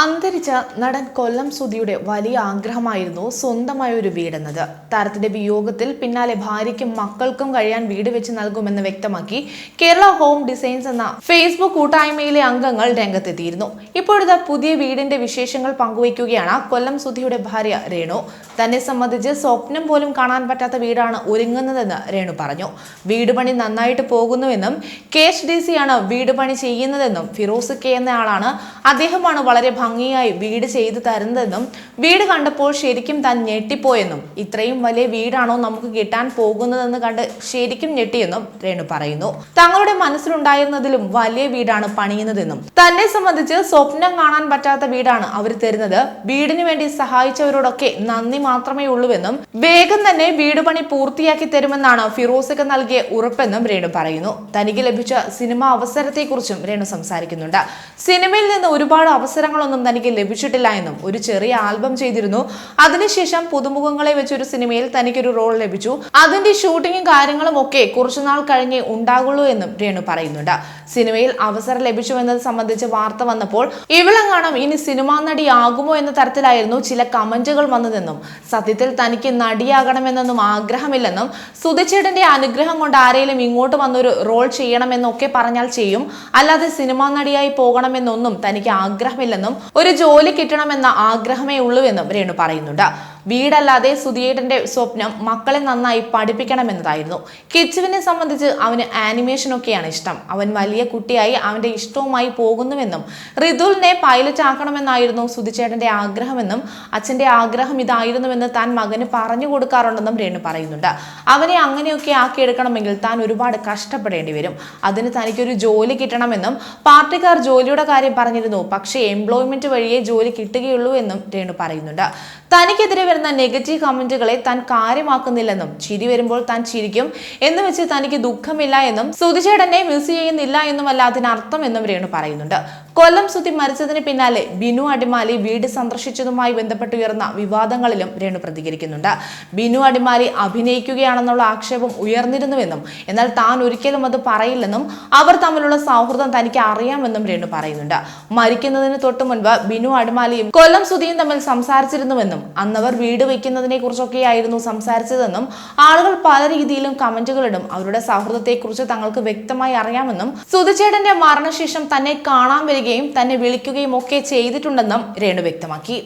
അന്തരിച്ച നടൻ കൊല്ലം സുധിയുടെ വലിയ ആഗ്രഹമായിരുന്നു സ്വന്തമായ ഒരു വീടെന്നത്. താരത്തിന്റെ വിയോഗത്തിൽ പിന്നാലെ ഭാര്യയ്ക്കും മക്കൾക്കും കഴിയാൻ വീട് വെച്ച് നൽകുമെന്ന് വ്യക്തമാക്കി കേരള ഹോം ഡിസൈൻസ് എന്ന ഫേസ്ബുക്ക് കൂട്ടായ്മയിലെ അംഗങ്ങൾ രംഗത്തെത്തിയിരുന്നു. ഇപ്പോഴത്തെ പുതിയ വീടിന്റെ വിശേഷങ്ങൾ പങ്കുവയ്ക്കുകയാണ് കൊല്ലം സുധിയുടെ ഭാര്യ രേണു. തന്നെ സംബന്ധിച്ച് സ്വപ്നം പോലും കാണാൻ പറ്റാത്ത വീടാണ് ഒരുങ്ങുന്നതെന്ന് രേണു പറഞ്ഞു. വീട് പണി നന്നായിട്ട് പോകുന്നുവെന്നും കെ എച്ച് ഡി സി ആണ് വീട് പണി ചെയ്യുന്നതെന്നും ഫിറോസ് കെ എന്നയാളാണ് അദ്ദേഹമാണ് വളരെ ഭംഗിയായി വീട് ചെയ്തു തരുന്നതെന്നും വീട് കണ്ടപ്പോൾ ശരിക്കും താൻ ഞെട്ടിപ്പോയെന്നും ഇത്രയും വലിയ വീടാണോ നമുക്ക് കിട്ടാൻ പോകുന്നതെന്ന് കണ്ട് ശരിക്കും ഞെട്ടിയെന്നും രേണു പറയുന്നു. തങ്ങളുടെ മനസ്സിലുണ്ടായിരുന്നതിലും വലിയ വീടാണ് പണിയുന്നതെന്നും തന്നെ സംബന്ധിച്ച് സ്വപ്നം കാണാൻ പറ്റാത്ത വീടാണ് അവർ തരുന്നത്. വീടിന് വേണ്ടി സഹായിച്ചവരോടൊക്കെ നന്ദി മാത്രമേ ഉള്ളൂവെന്നും വേഗം തന്നെ വീട് പണി പൂർത്തിയാക്കി തരുമെന്നാണ് ഫിറോസക്ക് നൽകിയ ഉറപ്പെന്നും രേണു പറയുന്നു. തനിക്ക് ലഭിച്ച സിനിമ അവസരത്തെക്കുറിച്ചും രേണു സംസാരിക്കുന്നുണ്ട്. സിനിമയിൽ നിന്ന് ഒരുപാട് അവസരങ്ങളൊന്നും തനിക്ക് ലഭിച്ചിട്ടില്ല എന്നും ഒരു ചെറിയ ആൽബം ചെയ്തിരുന്നു. അതിനുശേഷം പുതുമുഖങ്ങളെ വെച്ച് ഒരു സിനിമയിൽ തനിക്കൊരു റോൾ ലഭിച്ചു. അതിന്റെ ഷൂട്ടിങ്ങും കാര്യങ്ങളും ഒക്കെ കുറച്ചുനാൾ കഴിഞ്ഞേ ഉണ്ടാകുള്ളൂ എന്നും രേണു പറയുന്നുണ്ട്. സിനിമയിൽ അവസരം ലഭിച്ചു എന്നത് സംബന്ധിച്ച് വാർത്ത വന്നപ്പോൾ ഇവളെങ്ങാണം ഇനി സിനിമാ നടിയാകുമോ എന്ന തരത്തിലായിരുന്നു ചില കമന്റുകൾ വന്നതെന്നും സത്യത്തിൽ തനിക്ക് നടിയാകണമെന്നൊന്നും ആഗ്രഹമില്ലെന്നും സുധിച്ചേട്ടന്റെ അനുഗ്രഹം കൊണ്ട് ആരെങ്കിലും ഇങ്ങോട്ട് വന്നൊരു റോൾ ചെയ്യണമെന്നൊക്കെ പറഞ്ഞാൽ ചെയ്യും. അല്ലാതെ സിനിമാ നടിയായി പോകണമെന്നൊന്നും തനിക്ക് ആഗ്രഹമില്ലെന്നും ഒരു ജോലി കിട്ടണമെന്ന ആഗ്രഹമേ ഉള്ളൂവെന്നും രേണു പറയുന്നുണ്ട്. വീടല്ലാതെ സുധിയേട്ടന്റെ സ്വപ്നം മക്കളെ നന്നായി പഠിപ്പിക്കണമെന്നതായിരുന്നു. കിച്ചുവിനെ സംബന്ധിച്ച് അവന് ആനിമേഷനൊക്കെയാണ് ഇഷ്ടം. അവൻ വലിയ കുട്ടിയായി അവന്റെ ഇഷ്ടവുമായി പോകുന്നുവെന്നും റിതുലിനെ പൈലറ്റ് ആക്കണമെന്നായിരുന്നു സുധിച്ചേട്ടന്റെ ആഗ്രഹമെന്നും അച്ഛന്റെ ആഗ്രഹം ഇതായിരുന്നുവെന്ന് താൻ മകന് പറഞ്ഞു കൊടുക്കാറുണ്ടെന്നും രേണു പറയുന്നുണ്ട്. അവനെ അങ്ങനെയൊക്കെ ആക്കിയെടുക്കണമെങ്കിൽ താൻ ഒരുപാട് കഷ്ടപ്പെടേണ്ടി വരും. അതിന് തനിക്കൊരു ജോലി കിട്ടണമെന്നും പാർട്ടിക്കാർ ജോലിയുടെ കാര്യം പറഞ്ഞിരുന്നു. പക്ഷേ എംപ്ലോയ്മെന്റ് വഴിയേ ജോലി കിട്ടുകയുള്ളൂ എന്നും രേണു പറയുന്നുണ്ട്. തനിക്കെതിരെ വരുന്ന നെഗറ്റീവ് കമന്റുകളെ താൻ കാര്യമാക്കുന്നില്ലെന്നും ചിരി വരുമ്പോൾ താൻ ചിരിക്കും എന്ന് വെച്ച് തനിക്ക് ദുഃഖമില്ല എന്നും സുധിചേട്ടനെ മിസ് ചെയ്യുന്നില്ല എന്നുമല്ല അതിനർത്ഥം എന്നും രേണു പറയുന്നുണ്ട്. കൊല്ലം സുധി മരിച്ചതിന് പിന്നാലെ ബിനു അടിമാലി വീട് സന്ദർശിച്ചതുമായി ബന്ധപ്പെട്ട് ഉയർന്ന വിവാദങ്ങളിലും രേണു പ്രതികരിക്കുന്നുണ്ട്. ബിനു അടിമാലി അഭിനയിക്കുകയാണെന്നുള്ള ആക്ഷേപം ഉയർന്നിരുന്നുവെന്നും എന്നാൽ താൻ ഒരിക്കലും അത് പറയില്ലെന്നും അവർ തമ്മിലുള്ള സൗഹൃദം തനിക്ക് അറിയാമെന്നും രേണു പറയുന്നുണ്ട്. മരിക്കുന്നതിന് തൊട്ടു മുൻപ് ബിനു അടിമാലിയും കൊല്ലം സുധിയും തമ്മിൽ സംസാരിച്ചിരുന്നുവെന്നും അന്നവർ വീട് വയ്ക്കുന്നതിനെ കുറിച്ചൊക്കെയായിരുന്നു സംസാരിച്ചതെന്നും ആളുകൾ പല രീതിയിലും കമന്റുകളിടും അവരുടെ സൗഹൃദത്തെക്കുറിച്ച് തങ്ങൾക്ക് വ്യക്തമായി അറിയാമെന്നും സുതിച്ചേട്ടന്റെ മരണശേഷം തന്നെ കാണാൻ വരികയും തന്നെ വിളിക്കുകയും ഒക്കെ ചെയ്തിട്ടുണ്ടെന്നും രേണു വ്യക്തമാക്കി.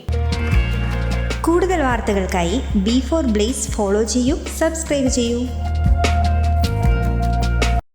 കൂടുതൽ വാർത്തകൾക്കായി ബി ഫോർ ബ്ലേസ് ഫോളോ ചെയ്യൂ സബ്സ്ക്രൈബ് ചെയ്യൂ.